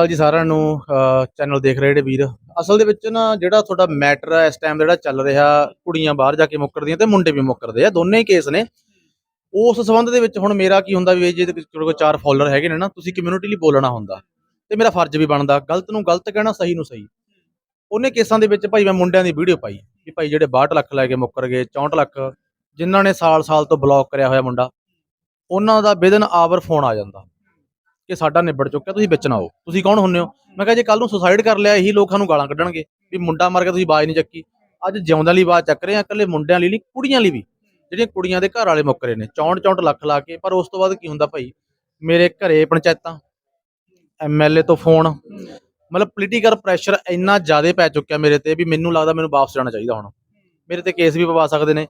ਸਤਿ ਜੀ ਸਾਰਿਆਂ ਨੂੰ ਚੈਨਲ ਦੇਖ ਰਹੇ ਜਿਹੜੇ ਵੀਰ। ਅਸਲ ਦੇ ਵਿੱਚ ਨਾ ਜਿਹੜਾ ਤੁਹਾਡਾ ਮੈਟਰ ਹੈ ਇਸ ਟਾਈਮ ਜਿਹੜਾ ਚੱਲ ਰਿਹਾ, ਕੁੜੀਆਂ ਬਾਹਰ ਜਾ ਕੇ ਮੁੱਕਰਦੀਆਂ ਤੇ ਮੁੰਡੇ ਵੀ ਮੁੱਕਰਦੇ ਆ, ਦੋਨੇ ਹੀ ਕੇਸ ਨੇ। ਉਸ ਸੰਬੰਧ ਦੇ ਵਿੱਚ ਹੁਣ ਮੇਰਾ ਕੀ ਹੁੰਦਾ ਵੀ ਜੇ ਤੁਹਾਡੇ ਕੋਲ ਚਾਰ ਫਾਲੋਅਰ ਹੈਗੇ ਨੇ ਨਾ, ਤੁਸੀਂ ਕਮਿਊਨਿਟੀ ਲਈ ਬੋਲਣਾ ਹੁੰਦਾ ਤੇ ਮੇਰਾ ਫਰਜ਼ ਵੀ ਬਣਦਾ, ਗਲਤ ਨੂੰ ਗਲਤ ਕਹਿਣਾ, ਸਹੀ ਨੂੰ ਸਹੀ। ਉਹਨੇ ਕੇਸਾਂ ਦੇ ਵਿੱਚ ਭਾਈ ਮੈਂ ਮੁੰਡਿਆਂ ਦੀ ਵੀਡੀਓ ਪਾਈ ਕਿ ਭਾਈ ਜਿਹੜੇ 62 ਲੱਖ ਲੈ ਕੇ ਮੁੱਕਰ ਗਏ 64 ਲੱਖ, ਜਿਨ੍ਹਾਂ ਨੇ ਸਾਲ-ਸਾਲ ਤੋਂ ਬਲੌਕ ਕਰਿਆ ਹੋਇਆ ਮੁੰਡਾ, ਉਹਨਾਂ ਦਾ ਵਿਦਨ ਆਵਰ ਫੋਨ ਆ ਜਾਂਦਾ। ਕਿ ਸਾਡਾ ਨਿਬੜ ਚੁੱਕਿਆ, ਤੁਸੀਂ ਵਿੱਚ ਨਾ ਆਓ। ਤੁਸੀਂ ਕੌਣ ਹੁੰਨੇ ਹੋ? ਮੈਂ ਕਿਹਾ, ਜੇ ਕੱਲ ਨੂੰ ਸੁਸਾਈਡ ਕਰ ਲਿਆ, ਇਹੀ ਲੋਕਾਂ ਨੂੰ ਗਾਲਾਂ ਕੱਢਣਗੇ ਵੀ ਮੁੰਡਾ ਮਰ ਗਿਆ, ਤੁਸੀਂ ਆਵਾਜ਼ ਨਹੀਂ ਚੱਕੀ। ਅੱਜ ਜਿਉਂਦਿਆਂ ਲਈ ਆਵਾਜ਼ ਚੱਕ ਰਹੇ ਆ ਇਕੱਲੇ ਮੁੰਡਿਆਂ ਲਈ ਨਹੀਂ, ਕੁੜੀਆਂ ਲਈ ਵੀ। ਜਿਹੜੀਆਂ ਕੁੜੀਆਂ ਦੇ ਘਰ ਵਾਲੇ ਮੁੱਕ ਰਹੇ ਨੇ 64 64 ਲੱਖ ਲਾ ਕੇ, ਪਰ ਉਸ ਤੋਂ ਬਾਅਦ ਕੀ ਹੁੰਦਾ ਭਾਈ? ਮੇਰੇ ਘਰੇ ਪੰਚਾਇਤਾਂ ਐਮਐਲਏ ਤੋਂ ਫੋਨ, ਮਤਲਬ ਪੋਲੀਟੀਕਲ ਪ੍ਰੈਸ਼ਰ ਇੰਨਾ ਜ਼ਿਆਦਾ ਪੈ ਚੁੱਕਿਆ ਮੇਰੇ ਤੇ ਵੀ ਮੈਨੂੰ ਲੱਗਦਾ ਮੈਨੂੰ ਵਾਪਸ ਜਾਣਾ ਚਾਹੀਦਾ ਹੁਣ। ਮੇਰੇ ਤੇ ਕੇਸ ਵੀ ਪਵਾ ਸਕਦੇ ਨੇ।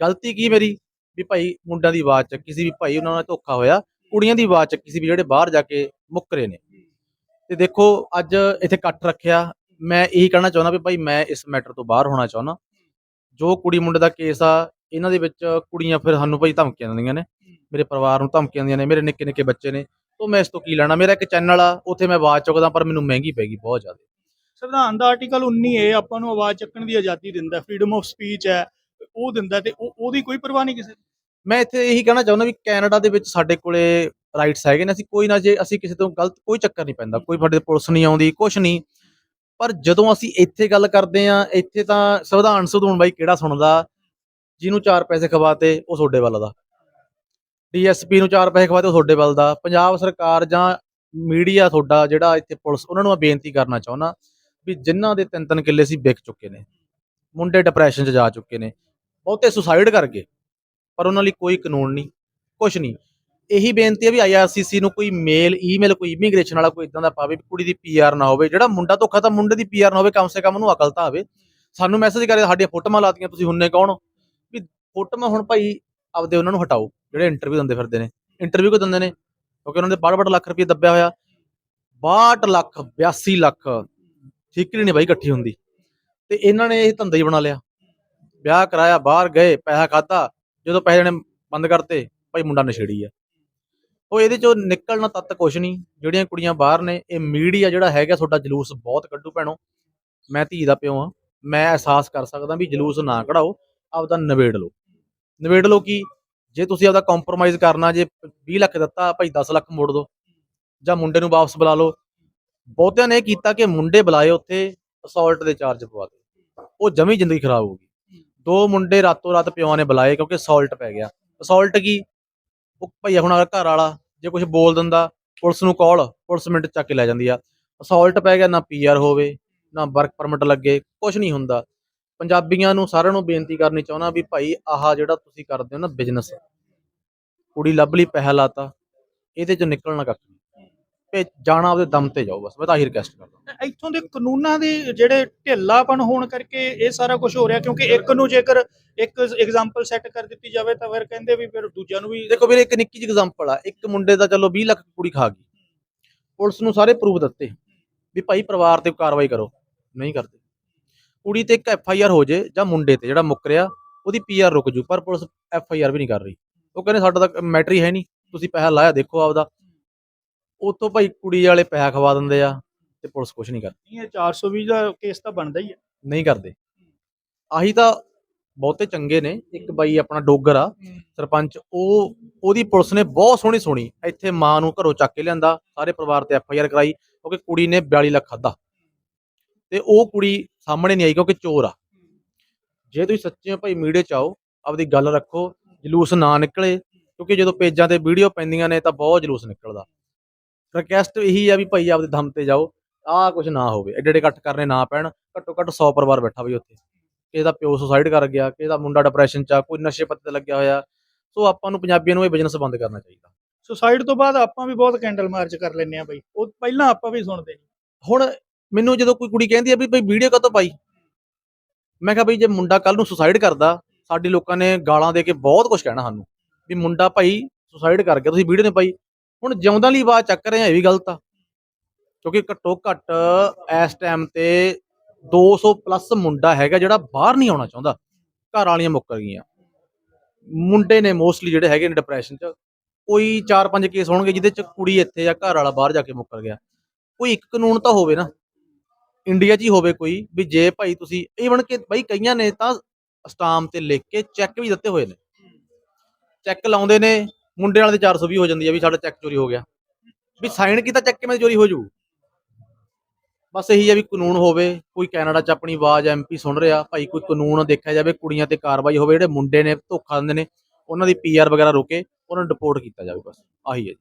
ਗਲਤੀ ਕੀ ਮੇਰੀ? ਵੀ ਭਾਈ ਮੁੰਡਿਆਂ ਦੀ ਆਵਾਜ਼ ਚੱਕੀ ਸੀ ਵੀ ਭਾਈ ਉਹਨਾਂ ਨਾਲ ਧੋਖਾ ਹੋਇਆ। ਕੁੜੀਆਂ ਦੀ ਆਵਾਜ਼ ਚੱਕੀ ਸੀ ਵੀ ਜਿਹੜੇ ਬਾਹਰ ਜਾ ਕੇ ਮੁੱਕ ਨੇ। ਤੇ ਦੇਖੋ, ਅੱਜ ਇੱਥੇ ਇਕੱਠ ਰੱਖਿਆ। ਮੈਂ ਇਹੀ ਕਹਿਣਾ ਚਾਹੁੰਦਾ ਵੀ ਭਾਈ ਮੈਂ ਇਸ ਮੈਟਰ ਤੋਂ ਬਾਹਰ ਹੋਣਾ ਚਾਹੁੰਦਾ। ਜੋ ਕੁੜੀ ਮੁੰਡੇ ਦਾ ਕੇਸ ਆ, ਇਹਨਾਂ ਦੇ ਵਿੱਚ ਕੁੜੀਆਂ ਫਿਰ ਸਾਨੂੰ ਭਾਈ ਧਮਕੀਆਂ ਦਿੰਦੀਆਂ ਨੇ। ਮੇਰੇ ਪਰਿਵਾਰ ਨੂੰ ਧਮਕੀਆਂ ਦਿੰਦੀਆਂ ਨੇ, ਮੇਰੇ ਨਿੱਕੇ ਨਿੱਕੇ ਬੱਚੇ ਨੇ। ਤੋਂ ਮੈਂ ਇਸ ਤੋਂ ਕੀ ਲੈਣਾ? ਮੇਰਾ ਇੱਕ ਚੈਨਲ ਆ, ਉੱਥੇ ਮੈਂ ਆਵਾਜ਼ ਚੁੱਕਦਾ, ਪਰ ਮੈਨੂੰ ਮਹਿੰਗੀ ਪੈ ਬਹੁਤ ਜ਼ਿਆਦਾ। ਸੰਵਿਧਾਨ ਦਾ ਆਰਟੀਕਲ 19 ਆਪਾਂ ਨੂੰ ਆਵਾਜ਼ ਚੱਕਣ ਦੀ ਆਜ਼ਾਦੀ ਦਿੰਦਾ ਫਰੀडम ਆਫ ਸਪੀਚ ਹੈ, ਉਹ ਦਿੰਦਾ ਤੇ ਉਹਦੀ ਕੋਈ ਪਰਵਾਹ ਨਹੀਂ ਕਿਸੇ ਦੀ। ਮੈਂ ਇੱਥੇ ਇਹੀ ਕਹਿਣਾ ਚਾਹੁੰਦਾ ਵੀ ਕੈਨੇਡਾ ਦੇ ਵਿੱਚ ਸਾਡੇ ਕੋਲੇ ਰਾਈਟਸ ਹੈਗੇ ਨੇ, ਅਸੀਂ ਕੋਈ ਨਾ ਜੇ ਅਸੀਂ ਕਿਸੇ ਤੋਂ ਗਲਤ ਕੋਈ ਚੱਕਰ ਨਹੀਂ ਪੈਂਦਾ, ਕੋਈ ਸਾਡੇ ਪੁਲਿਸ ਨਹੀਂ ਆਉਂਦੀ ਕੁਝ ਨਹੀਂ। ਪਰ ਜਦੋਂ ਅਸੀਂ ਇੱਥੇ ਗੱਲ ਕਰਦੇ ਆ ਇੱਥੇ ਤਾਂ ਸੰਵਿਧਾਨ ਸੁਧੂਣ ਬਾਈ ਕਿਹੜਾ ਸੁਣਦਾ? ਜਿਹਨੂੰ ਚਾਰ ਪੈਸੇ ਖਵਾਤੇ, ਉਹ ਤੁਹਾਡੇ ਵੱਲ ਦਾ। ਡੀਐਸਪੀ ਨੂੰ ਚਾਰ ਪੈਸੇ ਖਵਾਤੇ, ਉਹ ਤੁਹਾਡੇ ਵੱਲ ਦਾ। ਪੰਜਾਬ ਸਰਕਾਰ ਜਾਂ ਮੀਡੀਆ ਤੁਹਾਡਾ ਜਿਹੜਾ ਇੱਥੇ ਪੁਲਿਸ, ਉਹਨਾਂ ਨੂੰ ਮੈਂ ਬੇਨਤੀ ਕਰਨਾ ਚਾਹੁੰਦਾ ਵੀ ਜਿਨ੍ਹਾਂ ਦੇ ਤਿੰਨ ਤਿੰਨ ਕਿੱਲੇ ਸੀ ਵਿਕ ਚੁੱਕੇ ਨੇ, ਮੁੰਡੇ ਡਿਪਰੈਸ਼ਨ 'ਚ ਜਾ ਚੁੱਕੇ ਨੇ, ਬਹੁਤੇ ਸੁਸਾਈਡ ਕਰ ਗਏ। ਪਰ ਉਹਨਾਂ ਲਈ ਕੋਈ ਕਾਨੂੰਨ ਨਹੀਂ ਕੁਝ ਨਹੀਂ। ਇਹੀ ਬੇਨਤੀ ਹੈ ਵੀ ਆਈਆਰਸੀਸੀ ਨੂੰ ਕੋਈ ਮੇਲ ਈਮੇਲ ਕੋਈ ਇਮੀਗ੍ਰੇਸ਼ਨ ਵਾਲਾ ਕੋਈ ਇਦਾਂ ਦਾ ਪਾਵੇ ਵੀ ਕੁੜੀ ਦੀ ਪੀਆਰ ਨਾ ਹੋਵੇ, ਜਿਹੜਾ ਮੁੰਡਾ ਧੋਖਾ ਤਾਂ ਮੁੰਡੇ ਦੀ ਪੀਆਰ ਨਾ ਹੋਵੇ, ਕਮ ਸੇ ਕਮ ਉਹਨੂੰ ਅਕਲ ਤਾਂ ਆਵੇ। ਸਾਨੂੰ ਮੈਸੇਜ ਕਰੇ ਸਾਡੀਆਂ ਫੋਟੋਆਂ ਲਾਤੀਆਂ ਤੁਸੀਂ ਹੁੰਨੇ ਕੌਣ? ਵੀ ਫੋਟੋਆਂ ਹੁਣ ਭਾਈ ਆਪਦੇ ਉਹਨਾਂ ਨੂੰ ਹਟਾਓ, ਜਿਹੜੇ ਇੰਟਰਵਿਊ ਦਿੰਦੇ ਫਿਰਦੇ ਨੇ। ਇੰਟਰਵਿਊ ਕੋ ਦਿੰਦੇ ਨੇ? ਕਿਉਂਕਿ ਉਹਨਾਂ ਦੇ 62 ਲੱਖ ਰੁਪਏ ਦੱਬਿਆ ਹੋਇਆ। 62 ਲੱਖ 82 ਲੱਖ ਠੀਕਰੀ ਨਹੀਂ ਬਾਈ ਇਕੱਠੀ ਹੁੰਦੀ। ਤੇ ਇਹਨਾਂ ਨੇ ਇਹ ਧੰਦਾ ਹੀ ਬਣਾ ਲਿਆ। ਵਿਆਹ ਕਰਾਇਆ, ਬਾਹਰ ਗਏ, ਪੈਸਾ ਖਾਦਾ ਜਦੋਂ ਪੈਸੇ ਨੇ ਬੰਦ ਕਰਤੇ, ਭਾਈ ਮੁੰਡਾ ਨਸ਼ੇੜੀ ਆ। ਉਹ ਇਹਦੇ ਚੋਂ ਨਿਕਲਣਾ ਤੱਤ ਕੁਛ ਨਹੀਂ, ਜਿਹੜੀਆਂ ਕੁੜੀਆਂ ਬਾਹਰ ਨੇ, ਇਹ ਮੀਡੀਆ ਜਿਹੜਾ ਹੈਗਾ ਤੁਹਾਡਾ ਜਲੂਸ ਬਹੁਤ ਕੱਢੂ ਭੈਣੋ। ਮੈਂ ਧੀ ਦਾ ਪਿਓ ਆ ਮੈਂ ਅਹਿਸਾਸ ਕਰ ਸਕਦਾ ਵੀ ਜਲੂਸ ਨਾ ਕਢਾਓ, ਆਪਦਾ ਨਵੇੜ ਲਓ। ਨਵੇੜ ਲਓ ਕਿ ਜੇ ਤੁਸੀਂ ਆਪਦਾ ਕੰਪਰੋਮਾਈਜ਼ ਕਰਨਾ, ਜੇ 20 ਲੱਖ ਦਿੱਤਾ, ਭਾਈ 10 ਲੱਖ ਮੋੜ ਦਿਓ, ਜਾਂ ਮੁੰਡੇ ਨੂੰ ਵਾਪਸ ਬੁਲਾ ਲਓ। ਬਹੁਤਿਆਂ ਨੇ ਇਹ ਕੀਤਾ ਕਿ ਮੁੰਡੇ ਬੁਲਾਏ ਉੱਥੇ ਅਸੌਲਟ ਦੇ ਚਾਰਜ ਪਵਾ ਦੇ ਉਹ ਜਮੀ ਜ਼ਿੰਦਗੀ ਖਰਾਬ ਹੋ ਗਈ। ਦੋ ਮੁੰਡੇ ਰਾਤੋਂ ਰਾਤ ਪਿਓਾਂ ਨੇ ਬੁਲਾਏ ਕਿਉਂਕਿ ਅਸੌਲਟ ਪੈ ਗਿਆ। ਅਸੌਲਟ ਕੀ? ਉਹ ਭਈਆ ਹੁਣ ਅਗਰ ਘਰ ਵਾਲਾ ਜੇ ਕੁਝ ਬੋਲ ਦਿੰਦਾ, ਪੁਲਿਸ ਨੂੰ ਕਾਲ ਪੁਲਿਸ ਮਿੰਟ ਚੱਕ ਕੇ ਲੈ ਜਾਂਦੀ ਆ। ਅਸੌਲਟ ਪੈ ਗਿਆ, ਨਾ ਪੀਆਰ ਹੋਵੇ, ਨਾ ਵਰਕ ਪਰਮਿਟ ਲੱਗੇ ਕੁਝ ਨਹੀਂ ਹੁੰਦਾ। ਪੰਜਾਬੀਆਂ ਨੂੰ ਸਾਰਿਆਂ ਨੂੰ ਬੇਨਤੀ ਕਰਨੀ ਚਾਹੁੰਦਾ ਵੀ ਭਾਈ ਆਹ ਜਿਹੜਾ ਤੁਸੀਂ ਕਰਦੇ ਹੋ ਨਾ ਬਿਜ਼ਨਸ ਕੁੜੀ ਲੱਭ ਲਈ ਪੈਸਾ ਲਾਤਾ ਇਹਦੇ ਚੋਂ ਨਿਕਲਣਾ ਕੱਖ ਤੇ ਜਾਣਾ ਆਪਦੇ ਦਮ ਤੇ ਜਾਓ ਬਸ ਮੈਂ ਤਾਂ ਆਹੀ ਰਿਕਵੈਸਟ ਕਰਦਾ ਇੱਥੋਂ ਦੇ ਕਾਨੂੰਨਾਂ ਦੇ ਜਿਹੜੇ ਢਿੱਲਾਪਨ ਹੋਣ ਕਰਕੇ ਇਹ ਸਾਰਾ ਕੁਝ ਹੋ ਰਿਹਾ ਕਿਉਂਕਿ ਇੱਕ ਨੂੰ ਜੇਕਰ ਇੱਕ ਐਗਜ਼ਾਮਪਲ ਸੈੱਟ ਕਰ ਦਿੱਤੀ ਜਾਵੇ ਤਾਂ ਫਿਰ ਕਹਿੰਦੇ ਵੀ ਫਿਰ ਦੂਜਿਆਂ ਨੂੰ ਵੀ ਦੇਖੋ ਵੀਰੇ ਇੱਕ ਨਿੱਕੀ ਜਿਹੀ ਐਗਜ਼ਾਮਪਲ ਆ ਇੱਕ ਮੁੰਡੇ ਦਾ ਚਲੋ 20 ਲੱਖ ਕੁੜੀ ਖਾ ਗਈ। ਪੁਲਿਸ ਨੂੰ ਸਾਰੇ ਪ੍ਰੂਫ ਦਿੱਤੇ। ਵੀ ਭਾਈ ਪਰਿਵਾਰ ਤੇ ਕਾਰਵਾਈ ਕਰੋ। ਨਹੀਂ ਕਰਦੇ। ਕੁੜੀ ਤੇ ਇੱਕ ਐਫ ਆਈ ਆਰ ਹੋ ਜੇ ਜਾਂ ਮੁੰਡੇ ਤੇ ਜਿਹੜਾ ਮੁੱਕ ਰਿਹਾ ਉਹਦੀ ਪੀ ਆਰ ਰੁਕ ਜੂ ਪਰ ਪੁਲਿਸ ਐਫ ਆਈ ਆਰ ਵੀ ਨਹੀਂ ਕਰ ਰਹੀ। ਉਹ ਕਹਿੰਦੇ ਸਾਡਾ ਤਾਂ ਮੈਟਰ ਹੀ ਹੈ ਨਹੀਂ। ਤੁਸੀਂ ਪੈਸਾ ਲਾਇਆ ਦੇਖੋ ਆਪਦਾ। ਉਤੋਂ ਭਾਈ ਕੁੜੀ ਵਾਲੇ ਪੈਸਾ ਖਵਾ ਦਿੰਦੇ ਆ ਤੇ ਪੁਲਿਸ ਕੁਝ ਨਹੀਂ ਕਰਦੀ। ਇਹ 420 ਦਾ ਕੇਸ ਤਾਂ ਬਣਦਾ ਹੀ ਹੈ ਨਹੀਂ ਕਰਦੇ। ਆਹੀ ਤਾਂ ਬਹੁਤੇ ਚੰਗੇ ਨੇ। ਇੱਕ ਬਾਈ ਆਪਣਾ ਡੋਗਰ ਆ ਸਰਪੰਚ ਉਹ ਉਹਦੀ ਪੁਲਿਸ ਨੇ ਬਹੁਤ ਸੋਹਣੀ ਸੁਣੀ। ਇੱਥੇ ਮਾਂ ਨੂੰ ਘਰੋਂ ਚੱਕ ਕੇ ਲਿਆਂਦਾ ਸਾਰੇ ਪਰਿਵਾਰ ਤੇ ਐਫ ਆਈ ਆਰ ਕਰਾਈ ਕਿਉਂਕਿ ਕੁੜੀ ਨੇ 42 ਲੱਖ ਖਾਦਾ ਤੇ ਉਹ ਕੁੜੀ ਸਾਹਮਣੇ ਨਹੀਂ ਆਈ ਕਿਉਂਕਿ ਚੋਰ ਆ। ਜੇ ਤੁਸੀਂ ਸੱਚੇ ਹੋ ਭਾਈ ਮੀਡੀਆ ਚ ਆਓ ਆਪਦੀ ਗੱਲ ਰੱਖੋ ਜਲੂਸ ਨਾ ਨਿਕਲੇ ਕਿਉਂਕਿ ਜਦੋਂ ਪੇਜਾਂ ਤੇ ਵੀਡੀਓ ਪੈਂਦੀਆਂ ਨੇ ਤਾਂ ਬਹੁਤ ਜਲੂਸ ਨਿਕਲਦਾ। ਰਿਕਵੈਸਟ ਇਹੀ ਆ ਵੀ ਭਾਈ ਆਪਦੇ ਦਮ ਤੇ ਜਾਓ ਆਹ ਕੁਝ ਨਾ ਹੋਵੇ ਐਡੇ ਐਡੇ ਇਕੱਠ ਕਰਨੇ ਨਾ ਪੈਣ ਘੱਟੋ ਘੱਟ 100 ਪਰਿਵਾਰ ਬੈਠਾ ਬਈ ਉੱਥੇ। ਕਿਸੇ ਦਾ ਪਿਓ ਸੁਸਾਈਡ ਕਰ ਗਿਆ ਕਿਸੇ ਦਾ ਮੁੰਡਾ ਡਿਪਰੈਸ਼ਨ ਚ ਆ ਕੋਈ ਨਸ਼ੇ ਪੱਤੇ ਤੇ ਲੱਗਿਆ ਹੋਇਆ ਸੋ ਆਪਾਂ ਨੂੰ ਪੰਜਾਬੀਆਂ ਨੂੰ ਇਹ ਬਿਜ਼ਨਸ ਬੰਦ ਕਰਨਾ ਚਾਹੀਦਾ। ਸੁਸਾਈਡ ਤੋਂ ਬਾਅਦ ਆਪਾਂ ਵੀ ਬਹੁਤ ਕੈਂਡਲ ਮਾਰਚ ਕਰ ਲੈਂਦੇ ਆ ਬਈ। ਉਹ ਪਹਿਲਾਂ ਆਪਾਂ ਵੀ ਸੁਣਦੇ ਸੀ। ਹੁਣ ਮੈਨੂੰ ਜਦੋਂ ਕੋਈ ਕੁੜੀ ਕਹਿੰਦੀ ਆ ਵੀ ਭਾਈ ਵੀਡੀਓ ਕਦੋਂ ਪਾਈ? ਮੈਂ ਕਿਹਾ ਬਈ ਜੇ ਮੁੰਡਾ ਕੱਲ ਨੂੰ ਸੁਸਾਈਡ ਕਰਦਾ ਸਾਡੀ ਲੋਕਾਂ ਨੇ ਗਾਲਾਂ ਦੇ ਕੇ ਬਹੁਤ ਕੁਝ ਕਹਿਣਾ ਸਾਨੂੰ। ਵੀ ਮੁੰਡਾ ਭਾਈ ਸੁਸਾਈਡ ਕਰ ਗਿਆ ਤੁਸੀਂ ਵੀਡੀਓ ਨੇ ਪਾਈ। ਹੁਣ ਜਿਉਂਦਾਂ ਲਈ ਆਵਾਜ਼ ਚੱਕ ਰਹੇ ਆ ਇਹ ਵੀ ਗਲਤ ਆ। ਕਿਉਂਕਿ ਘੱਟੋ ਘੱਟ ਇਸ ਟਾਈਮ ਤੇ 200 ਪਲੱਸ ਮੁੰਡਾ ਹੈਗਾ ਜਿਹੜਾ ਬਾਹਰ ਨਹੀਂ ਆਉਣਾ ਚਾਹੁੰਦਾ। ਘਰ ਵਾਲੀਆਂ ਮੁੱਕਰ ਗਈਆਂ। ਮੁੰਡੇ ਨੇ ਮੋਸਟਲੀ ਜਿਹੜੇ ਹੈਗੇ ਨੇ ਡਿਪਰੈਸ਼ਨ 'ਚ, ਕੋਈ 4-5 ਕੇਸ ਹੋਣਗੇ ਜਿਹਦੇ 'ਚ ਕੁੜੀ ਇੱਥੇ ਜਾਂ ਘਰ ਵਾਲਾ ਬਾਹਰ ਜਾ ਕੇ ਮੁੱਕਰ ਗਿਆ। ਕੋਈ ਇੱਕ ਕਾਨੂੰਨ ਤਾਂ ਹੋਵੇ ਨਾ ਇੰਡੀਆ 'ਚ ਹੀ ਹੋਵੇ ਕੋਈ, ਵੀ ਜੇ ਭਾਈ ਤੁਸੀਂ ਈਵਨ ਕਿ ਬਈ ਕਈਆਂ ਨੇ ਤਾਂ ਸਟਾਮ ਤੇ ਲਿਖ ਕੇ ਚੈੱਕ ਵੀ ਦਿੱਤੇ ਹੋਏ ਨੇ। ਚੈੱਕ ਲਾਉਂਦੇ ਨੇ ਮੁੰਡੇ ਵਾਲੇ ਦੇ 420 ਹੋ ਜਾਂਦੀ ਆ ਵੀ ਸਾਡਾ ਚੈੱਕ ਚੋਰੀ ਹੋ ਗਿਆ ਵੀ ਸਾਈਨ ਕੀਤਾ ਚੈੱਕ ਕਿਵੇਂ ਚੋਰੀ ਹੋ ਜੂ ਬਸ ਇਹੀ ਆ ਵੀ ਕਾਨੂੰਨ ਹੋਵੇ ਕੋਈ ਕੈਨੇਡਾ 'ਚ ਆਪਣੀ ਆਵਾਜ਼ ਐਮਪੀ ਸੁਣ ਰਿਹਾ ਭਾਈ ਕੋਈ ਕਾਨੂੰਨ ਦੇਖਿਆ ਜਾਵੇ ਕੁੜੀਆਂ ਤੇ ਕਾਰਵਾਈ ਹੋਵੇ ਜਿਹੜੇ ਮੁੰਡੇ ਨੇ ਧੋਖਾ ਦਿੰਦੇ ਨੇ ਉਹਨਾਂ ਦੀ ਪੀਆਰ ਵਗੈਰਾ ਰੋਕੇ ਉਹਨਾਂ ਨੂੰ ਡਿਪੋਰਟ ਕੀਤਾ ਜਾਵੇ ਬਸ ਆਹੀ ਹੈ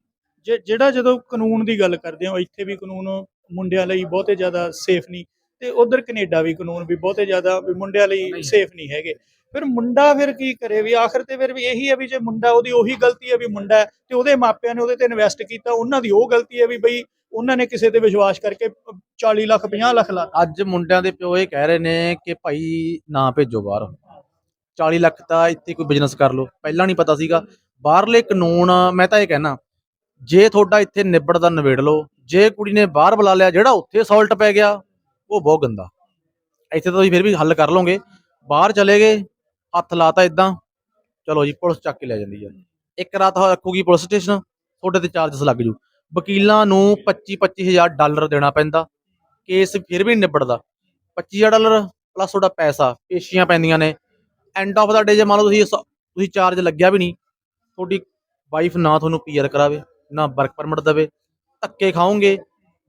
ਜੀ। ਜਿਹੜਾ ਜਦੋਂ ਕਾਨੂੰਨ ਦੀ ਗੱਲ ਕਰਦੇ ਹਾਂ ਇੱਥੇ ਵੀ ਕਾਨੂੰਨ ਮੁੰਡਿਆਂ ਲਈ ਬਹੁਤੇ ਜ਼ਿਆਦਾ ਸੇਫ ਨਹੀਂ ਤੇ ਉਧਰ ਕੈਨੇਡਾ ਵੀ ਕਾਨੂੰਨ ਵੀ ਬਹੁਤੇ ਜ਼ਿਆਦਾ ਵੀ ਮੁੰਡਿਆਂ ਲਈ। ਸੇਫ ਨਹੀਂ ਹੈਗੇ ਫਿਰ ਮੁੰਡਾ ਫਿਰ ਕੀ ਕਰੇ ਵੀ ਆਖਰ ਤੇ ਫਿਰ ਵੀ ਇਹੀ ਹੈ ਵੀ ਜੇ ਮੁੰਡਾ ਉਹਦੀ ਉਹੀ ਗਲਤੀ ਹੈ ਵੀ ਮੁੰਡਾ ਤੇ ਉਹਦੇ ਮਾਪਿਆਂ ਨੇ ਉਹਦੇ ਤੇ ਇਨਵੈਸਟ ਕੀਤਾ, ਉਹਨਾਂ ਦੀ ਉਹ ਗਲਤੀ ਹੈ ਵੀ ਬਈ ਉਹਨਾਂ ਨੇ ਕਿਸੇ ਤੇ ਵਿਸ਼ਵਾਸ ਕਰਕੇ 40 ਲੱਖ 50 ਲੱਖ ਲਾ ਅੱਜ ਮੁੰਡਿਆਂ ਦੇ ਪਿਓ ਇਹ ਕਹਿ ਰਹੇ ਨੇ ਕਿ ਭਾਈ ਨਾ ਭੇਜੋ ਬਾਹਰ। 40 ਲੱਖ ਤਾਂ ਇੱਥੇ ਕੋਈ ਬਿਜ਼ਨਸ ਕਰ ਲਓ। ਪਹਿਲਾਂ ਨਹੀਂ ਪਤਾ ਸੀਗਾ। ਬਾਹਰਲੇ ਕਾਨੂੰਨ, ਮੈਂ ਤਾਂ ਇਹ ਕਹਿਣਾ, ਜੇ ਤੁਹਾਡਾ ਇੱਥੇ ਨਿਬੜਦਾ ਨਿਬੇੜ ਲਓ, ਜੇ ਕੁੜੀ ਨੇ ਬਾਹਰ ਬੁਲਾ ਲਿਆ, ਜਿਹੜਾ ਉੱਥੇ ਅਸੌਲਟ ਪੈ ਗਿਆ, ਉਹ ਬਹੁਤ ਗੰਦਾ। ਇੱਥੇ ਤਾਂ ਤੁਸੀਂ ਫਿਰ ਵੀ ਹੱਲ ਕਰ ਲਓਗੇ। ਬਾਹਰ ਚਲੇ ਗਏ ਹੱਥ ਲਾਤਾ ਇਦਾਂ ਚਲੋ ਜੀ, ਪੁਲਿਸ ਚੱਕ ਕੇ ਲੈ ਜਾਂਦੀ ਆ। ਇੱਕ ਰਾਤ ਰੱਖੂਗੀ ਪੁਲਿਸ ਸਟੇਸ਼ਨ, ਤੁਹਾਡੇ ਤੇ ਚਾਰਜਸ ਲੱਗ ਜੂ। ਵਕੀਲਾਂ ਨੂੰ 25 25000 ਡਾਲਰ ਦੇਣਾ ਪੈਂਦਾ। ਕੇਸ ਫਿਰ ਵੀ ਨਹੀਂ ਨਿਬੜਦਾ। 25000 ਡਾਲਰ ਪਲੱਸ ਤੁਹਾਡਾ ਪੈਸਾ, ਪੇਸ਼ੀਆਂ ਪੈਂਦੀਆਂ ਨੇ। ਐਂਡ ਆਫ ਦਾ ਡੇ ਜੇ ਮੰਨ ਲਓ ਤੁਸੀਂ ਤੁਸੀਂ ਚਾਰਜ ਲੱਗਿਆ ਵੀ ਨਹੀਂ ਤੁਹਾਡੀ ਵਾਈਫ ਨਾ ਤੁਹਾਨੂੰ ਪੀਆਰ ਕਰਾਵੇ, ਨਾ ਵਰਕ ਪਰਮਿਟ ਦੇਵੇ, ਧੱਕੇ ਖਾਓਗੇ,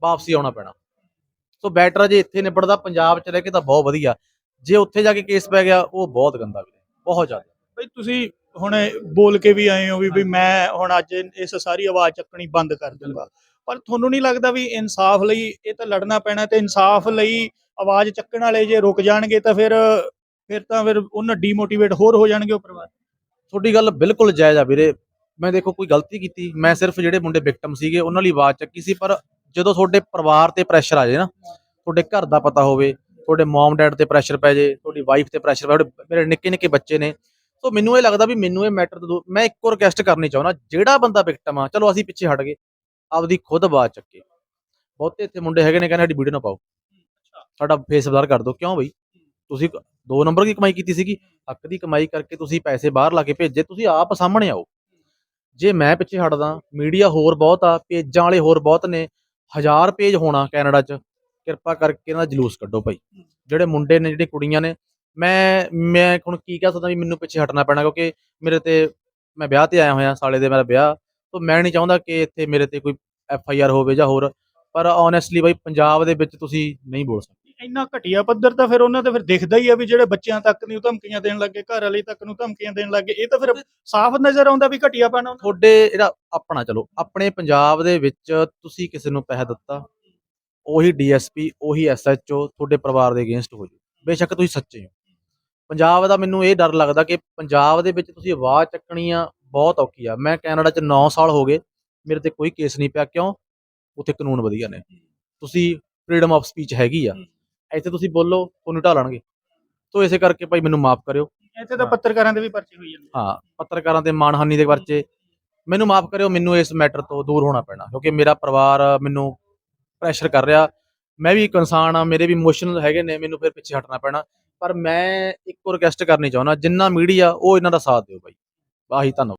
ਵਾਪਸੀ ਆਉਣਾ ਪੈਣਾ। ਸੋ ਬੈਟਰ ਜੇ ਇੱਥੇ ਨਿਬੜਦਾ, ਪੰਜਾਬ ਚ ਰਹਿ ਕੇ ਤਾਂ ਬਹੁਤ ਵਧੀਆ। ਜੇ ਉੱਥੇ ਜਾ ਕੇ ਕੇਸ ਪੈ ਗਿਆ, ਉਹ ਬਹੁਤ ਗੰਦਾ ਵੀਰੇ ਬਹੁਤ ਜ਼ਿਆਦਾ। ਬਈ ਤੁਸੀਂ ਹੁਣ ਬੋਲ ਕੇ ਵੀ ਆਏ ਹੋ ਵੀ ਵੀ ਮੈਂ ਹੁਣ ਅੱਜ ਇਸ ਸਾਰੀ ਆਵਾਜ਼ ਚੱਕਣੀ ਬੰਦ ਕਰ ਦੂੰਗਾ। ਪਰ ਤੁਹਾਨੂੰ ਨਹੀਂ ਲੱਗਦਾ ਵੀ ਇਨਸਾਫ ਲਈ ਇਹ ਤਾਂ ਲੜਨਾ ਪੈਣਾ ਤੇ ਇਨਸਾਫ ਲਈ ਆਵਾਜ਼ ਚੱਕਣ ਵਾਲੇ ਜੇ ਰੁਕ ਜਾਣਗੇ ਤਾਂ ਫਿਰ ਫਿਰ ਤਾਂ ਫਿਰ ਉਹਨਾਂ ਡੀਮੋਟੀਵੇਟ ਹੋਰ ਹੋ ਜਾਣਗੇ ਉਹ ਪਰਿਵਾਰ। ਤੁਹਾਡੀ ਗੱਲ ਬਿਲਕੁਲ ਜਾਇਜ਼ ਆ ਵੀਰੇ। ਮੈਂ ਦੇਖੋ ਕੋਈ ਗਲਤੀ ਕੀਤੀ ਮੈਂ ਸਿਰਫ ਜਿਹੜੇ ਮੁੰਡੇ ਵਿਕਟਮ ਸੀਗੇ ਉਹਨਾਂ ਲਈ ਆਵਾਜ਼ ਚੱਕੀ ਸੀ ਪਰ ਜਦੋਂ ਤੁਹਾਡੇ ਪਰਿਵਾਰ ਤੇ ਪ੍ਰੈਸ਼ਰ ਆ ਜਾਏ ਨਾ ਤੁਹਾਡੇ ਘਰ ਦਾ ਪਤਾ ਹੋਵੇ ਤੁਹਾਡੇ ਮਮ ਡੈਡ ਤੇ ਪ੍ਰੈਸ਼ਰ ਪੈ ਜੇ ਤੁਹਾਡੀ ਵਾਈਫ ਤੇ ਪ੍ਰੈਸ਼ਰ ਪੈ ਤੁਹਾਡੇ ਮੇਰੇ ਨਿੱਕੇ ਨਿੱਕੇ ਬੱਚੇ ਨੇ। ਸੋ ਮੈਨੂੰ ਇਹ ਲੱਗਦਾ ਵੀ ਮੈਨੂੰ ਇਹ ਮੈਟਰ ਤੋਂ ਮੈਂ ਇੱਕੋ ਰਿਕਵੈਸਟ ਕਰਨੀ ਚਾਹੁੰਦਾ ਜਿਹੜਾ ਬੰਦਾ ਵਿਕਟਮ ਆ ਚਲੋ ਅਸੀਂ ਪਿੱਛੇ ਹਟ ਗਏ ਆਪਦੀ ਖੁਦ ਆਵਾਜ਼ ਚੱਕੇ। ਬਹੁਤੇ ਇੱਥੇ ਮੁੰਡੇ ਹੈਗੇ ਨੇ ਕਹਿੰਦੇ ਸਾਡੀ ਵੀਡੀਓ ਨਾ ਪਾਓ। ਸਾਡਾ ਫੇਸ ਬਲਰ ਕਰ ਦਿਓ ਕਿਉਂ ਬਈ? ਤੁਸੀਂ ਦੋ ਨੰਬਰ ਦੀ ਕਮਾਈ ਕੀਤੀ ਸੀਗੀ ਹੱਕ ਦੀ ਕਮਾਈ ਕਰਕੇ ਤੁਸੀਂ ਪੈਸੇ ਬਾਹਰ ਲਾ ਕੇ ਭੇਜੇ ਤੁਸੀਂ ਆਪ ਸਾਹਮਣੇ ਆਓ। ਜੇ ਮੈਂ ਪਿੱਛੇ ਹਟਦਾ ਮੀਡੀਆ ਹੋਰ ਬਹੁਤ ਆ ਪੇਜਾਂ ਵਾਲੇ ਹੋਰ ਬਹੁਤ ਨੇ ਹਜ਼ਾਰ ਪੇਜ ਹੋਣਾ ਕੈਨੇਡਾ 'ਚ। ਕਿਰਪਾ ਕਰਕੇ ਇਹਨਾਂ ਦਾ ਜਲੂਸ ਕੱਢੋ ਭਾਈ। ਜਿਹੜੇ ਮੁੰਡੇ ਨੇ ਜਿਹੜੇ ਕੁੜੀਆਂ ਨੇ ਮੈਂ ਮੈਂ ਹੁਣ ਕੀ ਕਹਿ ਸਕਦਾ ਵੀ ਮੈਨੂੰ ਪਿੱਛੇ ਹਟਣਾ ਪੈਣਾ ਕਿਉਂਕਿ ਮੇਰੇ ਤੇ ਮੈਂ ਵਿਆਹ ਤੇ ਆਇਆ ਹੋਇਆ ਸਾਲੇ ਦੇ ਮੇਰਾ ਵਿਆਹ। ਤੋਂ ਮੈਂ ਨਹੀਂ ਚਾਹੁੰਦਾ ਕਿ ਇੱਥੇ ਮੇਰੇ ਤੇ ਕੋਈ ਐਫ ਆਈ ਆਰ ਹੋਵੇ ਜਾਂ ਹੋਰ ਪਰ ਓਨੈਸਟਲੀ ਬਾਈ ਪੰਜਾਬ ਦੇ ਵਿੱਚ ਤੁਸੀਂ ਨਹੀਂ ਬੋਲ ਸਕਦੇ। ਇੰਨਾ ਘਟੀਆ ਪੱਧਰ ਤਾਂ ਫਿਰ ਉਹਨਾਂ ਤੇ ਫਿਰ ਦਿਖਦਾ ਹੀ ਆ ਵੀ ਜਿਹੜੇ ਬੱਚਿਆਂ ਤੱਕ ਨੂੰ ਧਮਕੀਆਂ ਦੇਣ ਲੱਗੇ ਘਰ ਵਾਲੀ ਤੱਕ ਨੂੰ ਧਮਕੀਆਂ ਦੇਣ ਲੱਗੇ ਇਹ ਤਾਂ ਫਿਰ ਸਾਫ਼ ਨਜ਼ਰ ਆਉਂਦਾ ਵੀ ਘਟੀਆ ਪਾਣਾ ਤੁਹਾਡੇ ਇਹਦਾ ਆਪਣਾ ਚਲੋ ਆਪਣੇ ਪੰਜਾਬ ਦੇ ਵਿੱਚ ਤੁਸੀਂ ਕਿਸੇ ਨੂੰ ਪੈਸਾ ਦਿੱਤਾ ਉਹੀ ਡੀਐਸਪੀ ਉਹੀ ਐਸਐਚਓ ਤੁਹਾਡੇ ਪਰਿਵਾਰ ਦੇ ਅਗੇਂਸਟ ਹੋ ਜੂ ਬੇਸ਼ੱਕ ਤੁਸੀਂ ਸੱਚੇ ਹੋ। ਪੰਜਾਬ ਦਾ ਮੈਨੂੰ ਇਹ ਡਰ ਲੱਗਦਾ ਕਿ ਪੰਜਾਬ ਦੇ ਵਿੱਚ ਤੁਸੀਂ ਆਵਾਜ਼ ਚੱਕਣੀ ਆ ਬਹੁਤ ਔਖੀ ਆ ਮੈਂ ਕੈਨੇਡਾ 'ਚ 9 ਸਾਲ ਹੋ ਗਏ ਮੇਰੇ ਤੇ ਕੋਈ ਕੇਸ ਨਹੀਂ ਪਿਆ। ਕਿਉਂ? ਉੱਥੇ ਕਾਨੂੰਨ ਵਧੀਆ ਨੇ। ਤੁਸੀਂ ਫ੍ਰੀडम ਆਫ ਸਪੀਚ ਹੈਗੀ ਆ। ਇੱਥੇ ਤੁਸੀਂ ਬੋਲੋ ਤੁਹਾਨੂੰ ਢਾਲਣਗੇ ਸੋ ਇਸੇ ਕਰਕੇ ਭਾਈ ਮੈਨੂੰ ਮਾਫ ਕਰਿਓ। ਇੱਥੇ ਤਾਂ। ਪੱਤਰਕਾਰਾਂ ਦੇ ਵੀ ਪਰਚੇ ਹੋਈ ਜਾਂਦੇ। ਹਾਂ ਪੱਤਰਕਾਰਾਂ ਤੇ ਮਾਨਹਾਨੀ ਦੇ ਪਰਚੇ। ਮੈਨੂੰ ਮਾਫ ਕਰਿਓ ਮੈਨੂੰ ਇਸ ਮੈਟਰ ਤੋਂ ਦੂਰ ਹੋਣਾ ਪੈਣਾ। ਕਿਉਂਕਿ ਮੇਰਾ ਪਰਿਵਾਰ ਮੈਨੂੰ ਪ੍ਰੈਸ਼ਰ ਕਰ ਰਿਹਾ। ਮੈਂ ਵੀ ਇੱਕ ਇਨਸਾਨ ਆ ਮੇਰੇ ਵੀ ਇਮੋਸ਼ਨਲ ਹੈਗੇ ਨੇ, ਮੈਨੂੰ ਫਿਰ ਪਿੱਛੇ ਹਟਣਾ ਪੈਣਾ। ਪਰ ਮੈਂ ਇੱਕੋ ਰਿਕਵੈਸਟ ਕਰਨੀ ਚਾਹੁੰਦਾ, ਜਿੰਨਾ ਮੀਡੀਆ ਉਹ ਇਹਨਾਂ ਦਾ ਸਾਥ ਦਿਓ ਬਾਈ। ਆਹੀ ਧੰਨਵਾਦ।